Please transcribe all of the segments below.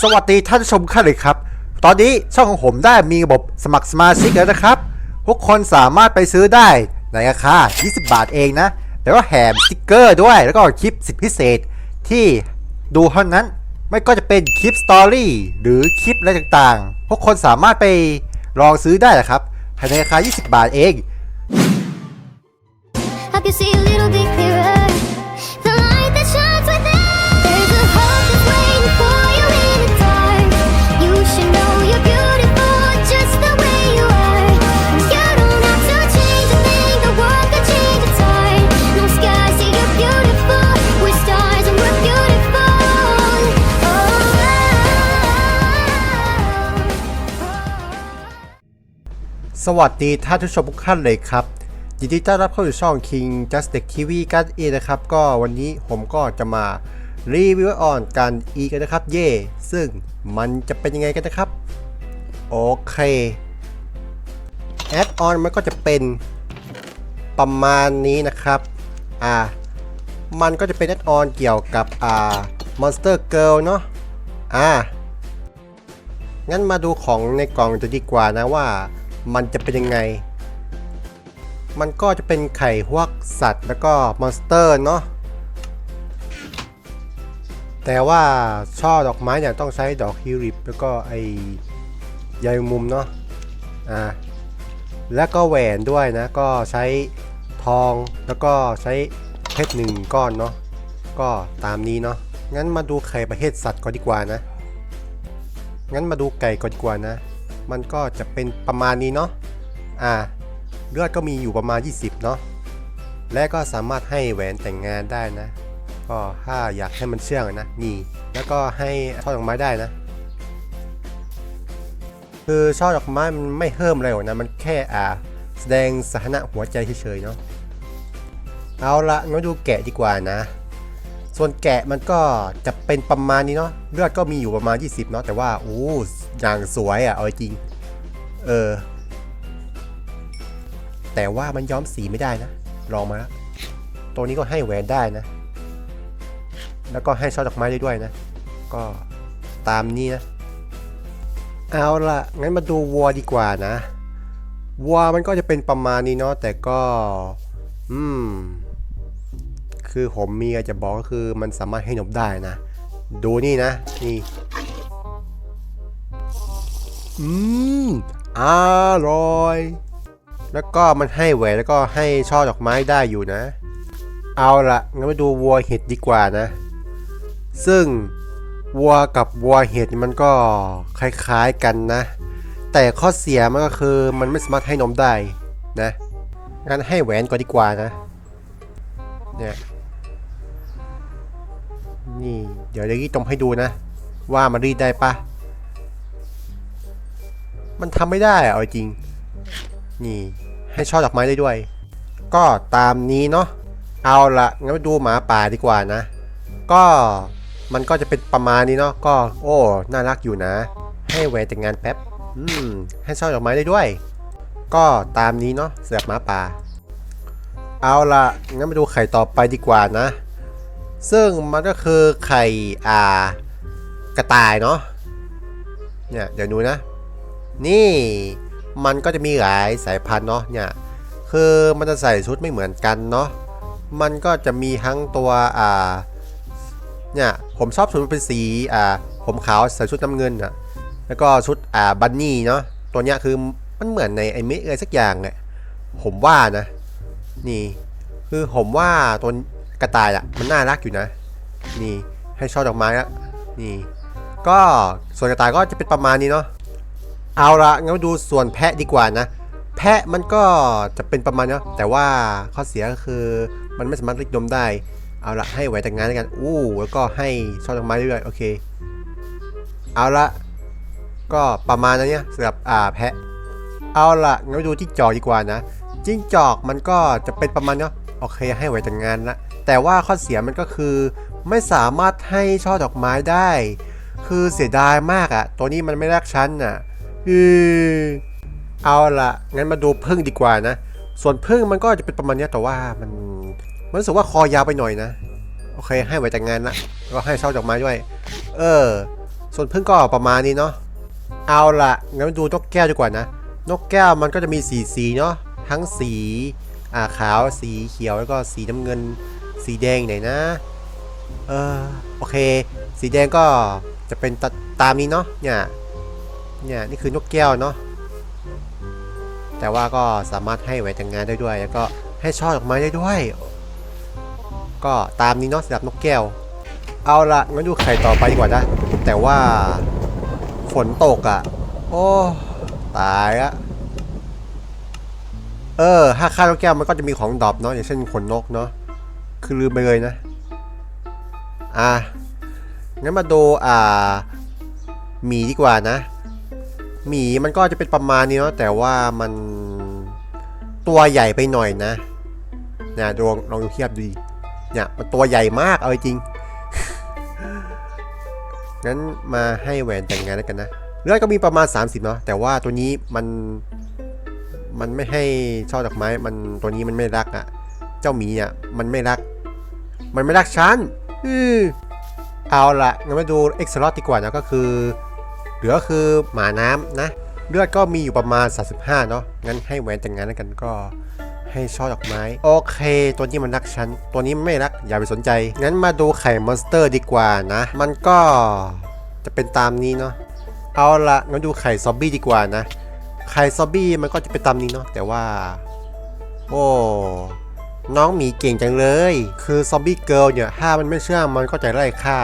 สวัสดีท่านชมค่ะเลยครับ ตอนนี้ช่องของผมได้มีระบบสมัครสมาชิกแล้วนะครับ ทุกคนสามารถไปซื้อได้ในราคา 20 บาทเองนะ แล้วก็แถมสติกเกอร์ด้วย แล้วก็คลิปสิทธิพิเศษที่ดูเท่านั้น ไม่ก็จะเป็นคลิปสตอรี่หรือคลิปอะไรต่างๆ ทุกคนสามารถไปลองซื้อได้นะครับภายในราคา 20 บาทเอง I can see a little bit clearer. สวัสดีท่านผู้ชมทุกท่านเลยครับยินดีต้อนรับเข้าสู่ช่อง King Just Tech TV กันเองนะครับ ก็วันนี้ผมก็จะมารีวิวออนการอีกันนะครับ เย่ซึ่งมันจะเป็นยังไงกันนะครับ โอเคแอดออนมันก็จะเป็นประมาณนี้นะครับ อ่า มันก็จะเป็นแอดออนเกี่ยวกับ อ่า Monster Girl เนาะอ่า งั้นมาดูของในกล่องจะดีกว่านะว่า มันจะเป็นยังไง มันก็จะเป็นไข่พวกสัตว์แล้วก็มอนสเตอร์เนาะแต่ว่าช่อดอกไม้เนี่ยต้องใช้ดอกฮิริบแล้วก็ไอใยมุมเนาะอ่าแล้วก็แหวนด้วยนะก็ใช้ทองแล้วก็ใช้เพชรหนึ่งก้อนเนาะก็ตามนี้เนาะงั้นมาดูไข่ประเภทสัตว์ก่อนดีกว่านะ งั้นมาดูไก่ก่อนดีกว่านะ มันก็จะเป็นประมาณนี้เนาะอ่าเลือดก็มีอยู่ประมาณ 20 เนาะและก็สามารถให้แหวนแต่งงานได้นะ ก็ถ้าอยากให้มันเชื่องนะนี่แล้วก็ให้ช่อดอกไม้ได้นะ คือช่อดอกไม้มันไม่เพิ่มอะไรหรอกนะมันแค่อ่าแสดงสถานะหัวใจเฉยๆเนาะเอาละงั้นดูแกะดีกว่านะ ส่วนแกะมันก็จะเป็นประมาณนี้เนาะเลือดก็มีอยู่ประมาณ 20 เนาะแต่ว่าโอ้ อย่างสวยอะ่ะ เอาจริง เออ แต่ว่ามันย้อมสีไม่ได้นะ ลองมาแล้วตัวนี้ก็ให้แหวนได้นะ แล้วก็ให้ช่อดอกไม้ได้ด้วยนะ ก็ตามนี้นะ เอาละงั้นมาดูวัวดีกว่านะ วัวมันก็จะเป็นประมาณนี้เนาะ แต่ก็ อืม คือผมมีอะจะบอกก็คือมันสามารถให้นมได้นะ ดูนี่นะ นี่ อืมอร่อย แล้วก็มันให้แหวนแล้วก็ให้ช่อดอกไม้ได้อยู่นะ เอาละงั้นมาดูวัวเห็ดดีกว่านะ ซึ่งวัวกับวัวเห็ดมันก็คล้ายๆกันนะ แต่ข้อเสียมันก็คือมันไม่สามารถให้นมได้นะงั้นให้แหวนก่อนดีกว่านะเนี่ยนี่ เดี๋ยวเดี๋ยวรีดนมให้ดูนะ ว่ามันรีดได้ปะ มันทำไม่ได้อะเอาจริง นี่ ให้ช่อดอกไม้ได้ด้วย ก็ตามนี้เนาะเอาละงั้นไปดูหมาป่าดีกว่านะ ก็มันก็จะเป็นประมาณนี้เนาะก็ โอ้น่ารักอยู่นะ ให้แหวนแต่งงานแป๊บอืมให้ช่อดอกไม้ได้ด้วย ก็ตามนี้เนาะเสือกหมาป่า เอาละงั้นมาดูไข่ต่อไปดีกว่านะ ซึ่งมันก็คือไข่อ่ากระต่ายเนาะเนี่ยเดี๋ยวดูนะ นี่มันก็จะมีหลายสายพันธุ์เนาะเนี่ยคือมันจะใส่ชุดไม่เหมือนกันเนาะมันก็จะมีทั้งตัวอ่าเนี่ยผมชอบชุดเป็นสีอ่าผมขาวใส่ชุดน้ำเงินอะแล้วก็ชุดอ่าบันนี่เนาะตัวเนี้ยคือมันเหมือนในไอเมะอะไรสักอย่างแหละผมว่านะนี่คือผมว่าตัวกระต่ายอะมันน่ารักอยู่นะ นี่ให้ช่อดอกไม้ละนี่ ก็ส่วนกระต่ายก็จะเป็นประมาณนี้เนาะ เอาละงั้นมาดูส่วนแพะดีกว่านะ แพะมันก็จะเป็นประมาณนี้เนาะแต่ว่าข้อเสียก็คือมันไม่สามารถริดนมได้ เอาละให้แหวนแต่งงานกัน อู้แล้วก็ให้ช่อดอกไม้ด้วยโอเค เอาละก็ประมาณนั้นเนี่ยสำหรับอ่าแพะ เอาละงั้นไปดูที่จอกดีกว่านะจิ้งจอกมันก็จะเป็นประมาณเนาะโอเคให้ไว้แต่งงานละแต่ว่าข้อเสียมันก็คือไม่สามารถให้ช่อดอกไม้ได้ คือเสียดายมากอะตัวนี้มันไม่รักฉันน่ะ อือเอาละงั้นมาดูพึ่งดีกว่านะ ส่วนพึ่งมันก็จะเป็นประมาณนี้แต่ว่ามันมันรู้สึกว่าคอยาวไปหน่อยนะ โอเค ให้ไว้แต่งงานละแล้วก็ให้เช่อดอกไม้ด้วย เออ ส่วนพึ่งก็ประมาณนี้เนาะเอาละงั้นมาดูนกแก้วดีกว่านะ นกแก้วมันก็จะมีสีสีเนาะทั้งสีอ่าขาวสีเขียวแล้วก็สีน้ำเงิน สีแดงไหนนะ เออโอเค สีแดงก็จะเป็นตตามนี้เนาะเนี่ย เนี่ยนี่คือนกแก้วเนาะแต่ว่าก็สามารถให้แหวนแต่งงานได้ด้วย แล้วก็ให้ช่อดอกไม้ได้ด้วย ก็ตามนี้เนาะสำหรับนกแก้ว เอาละงั้นดูไข่ต่อไปดีกว่านะแต่ว่าฝนตกอะ่ะ โอ้ตายอะเออถ้าฆ่านกแก้วมันก็จะมีของดรอปเนาะอย่างเช่นขนนกเนาะคือลืมไปเลยนะ อะงั้นมาดูอ่าหมีดีกว่านะ หมีมันก็จะเป็นประมาณนี้เนาะแต่ว่ามันตัวใหญ่ไปหน่อยนะนะลองลองดูเทียบดูดิเนี่ยมันตัวใหญ่มากเอาจริง งั้นมาให้แหวนแต่งงานแล้วกันนะเลือดก็มีประมาณ 30เนาะแต่ว่าตัวนี้มันมันไม่ให้ช่อดอกไม้ มันตัวนี้มันไม่รักอะ่ะ เจ้าหมีอะมันไม่รัก มันไม่รักฉันอือเอาละงั้นมาดูเอ็กซ์ลอตดีกว่านะก็คือ เหลือคือหมาน้ำนะ เลือดก็มีอยู่ประมาณ 35 เนาะงั้นให้แหวนแต่งงานแล้วกันก็ให้ช่อดอกไม้ โอเค ตัวนี้มันรักฉัน ตัวนี้ไม่รัก อย่าไปสนใจ งั้นมาดูไข่มอนสเตอร์ดีกว่านะ มันก็จะเป็นตามนี้เนาะเอาละงั้นดูไข่ซอมบี้ดีกว่านะ ไข่ซอมบี้มันก็จะเป็นตามนี้เนาะแต่ว่า โอ้น้องหมีเก่งจังเลย คือซอมบี้เกิลเนี่ยถ้ามันไม่เชื่อมันก็จะไล่ฆ่า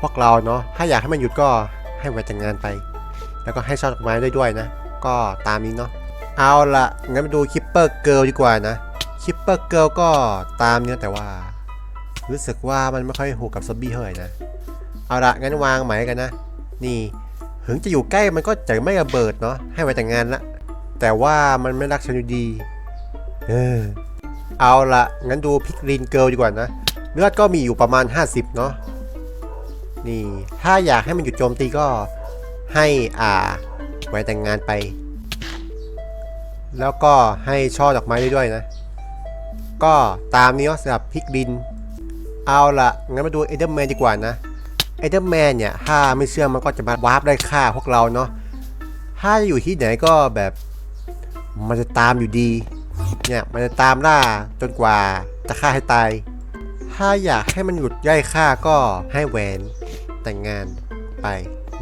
พวกเราเนาะถ้าอยากให้มันหยุดก็ ให้ไว้แต่งงานไป แล้วก็ให้ช่อดอกไม้ด้ด้วยนะ ก็ตามนี้เนาะเอาละงั้นมาดูคิปเปอร์เกิลดีกว่านะคิปเปอร์เกิลก็ตามเนี้ยแต่ว่า รู้สึกว่ามันไม่ค่อยหูกับซอมบี้เท่าไหร่นะเอาละงั้นวางหมกันนะ นี่ถึงจะอยู่ใกล้มันก็จะไม่ระเบิดเนาะให้ไว้แต่งงานละแต่ว่ามันไม่รักฉันอยู่ดีเออเอาละงั้นดูพิกลินเกิลดีกว่านะเลือดก็มีอยู่ประมาณ 50 เนาะ นี่ถ้าอยากให้มันหยุดโจมตีก็ให้อ่าไว้แต่งงานไป แล้วก็ให้ช่อดอกไม้ด้วยนะ ก็ตามนี้เนาะสำหรับพิกลิน เอาละงั้นมาดูเอเดอร์แมนดีกว่านะเอเดอร์แมนเนี่ยถ้าไม่เชื่อมันก็จะมาวาร์ปได้ฆ่าพวกเราเนาะถ้าอยู่ที่ไหนก็แบบมันจะตามอยู่ดีเนี่ยมันจะตามล่าจนกว่าจะฆ่าให้ตาย ถ้าอยากให้มันหยุดย่อยฆ่าก็ให้แหวน แต่งงานไป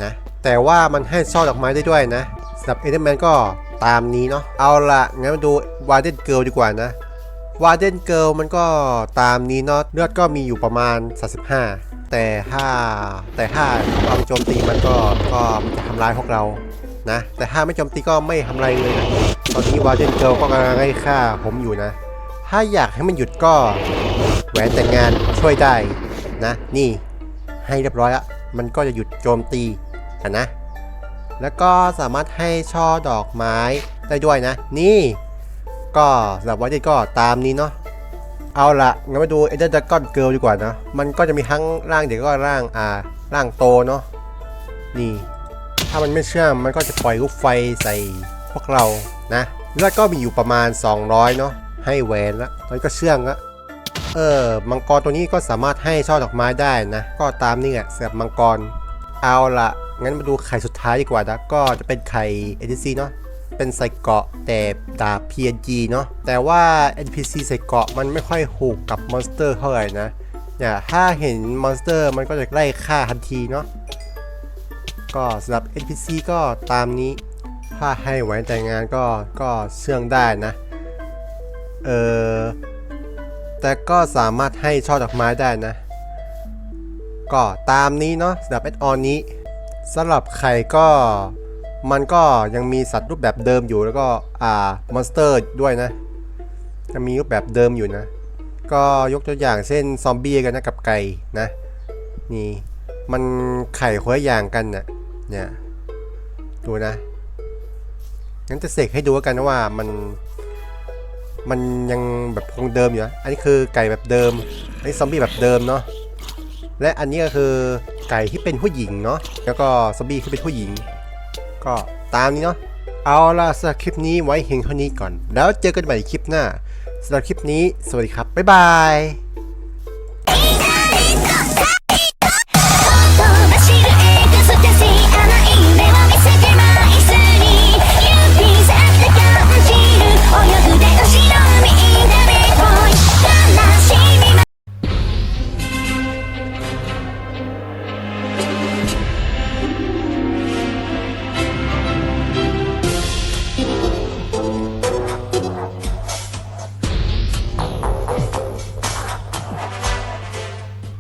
นะ แต่ว่ามันให้ช่อดอกไม้ได้ด้วยนะสำหรับเอเดอร์แมนก็ตามนี้เนาะเอาละงั้นมาดูวาร์เดนเกิลดีกว่านะวาร์เดนเกิลมันก็ตามนี้เนาะเลือดก็มีอยู่ประมาณ 35 แต่ถ้าแต่ถ้าเราโจมตีมันก็ก็มันจะทำร้ายพวกเรานะแต่ถ้าไม่โจมตีก็ไม่ทำอะไรเลยนะตอนนี้วาร์เดนเกิลก็กำลังไล่ฆ่าผมอยู่นะ ถ้าอยากให้มันหยุดก็แหวนแต่งงานช่วยได้นะนี่ ให้เรียบร้อยละมันก็จะหยุดโจมตีกันนะ แล้วก็สามารถให้ช่อดอกไม้ได้ด้วยนะ นี่ก็สำหรับวันนี้ก็ตามนี้เนาะเอาละงั้นมาดูเอเดอร์ดากอนเกิลดีกว่านะมันก็จะมีทั้งร่างเด็กก็ร่างอ่าร่างโตเนาะนี่ ถ้ามันไม่เชื่อมมันก็จะปล่อยลูกไฟใส่พวกเรานะเลือดก็มีอยู่ประมาณ 200 เนาะให้แหวนละตอนนี้ก็เชื่องละ เออ มังกรตัวนี้ก็สามารถให้ช่อดอกไม้ได้นะ ก็ตามนี่แหละเสือบมังกร เอาละงั้นมาดูไข่สุดท้ายดีกว่านะก็จะเป็นไข่ NPC เนาะเป็นใส่เกาะแต่ดาบ PNG เนาะแต่ว่า NPC ใส่เกาะมันไม่ค่อยหูกกับมอนสเตอร์เท่าไหร่นะเนี่ยถ้าเห็นมอนสเตอร์มันก็จะไล่ฆ่าทันทีเนาะก็สำหรับ NPC ก็ตามนี้ ถ้าให้ไว้แต่งงานก็ก็เชื่องได้นะ เออ แต่ก็สามารถให้ช่อดอกไม้ได้นะ ก็ตามนี้เนาะสำหรับแอดออนนี้สำหรับไข่ก็มันก็ยังมีสัตว์รูปแบบเดิมอยู่แล้วก็อ่ามอนสเตอร์ด้วยนะยังมีรูปแบบเดิมอยู่นะ ก็ยกตัวอย่างเช่นซอมบี้กันนะกับไก่นะ นี่มันไข่คนละอย่างกันน่ะเนี่ยดูนะงั้นจะเสกให้ดูกันนะว่ามัน มันยังแบบคงเดิมอยู่นะ อันนี้คือไก่แบบเดิม อันนี้ซอมบี้แบบเดิมเนาะ และอันนี้ก็คือไก่ที่เป็นผู้หญิงเนาะ แล้วก็ซอมบี้ที่เป็นผู้หญิง ก็ตามนี้เนาะ เอาล่ะสำหรับคลิปนี้ไว้เพียงเท่านี้ก่อน แล้วเจอกันใหม่คลิปหน้าสำหรับคลิปนี้ สวัสดีครับ บ๊ายบาย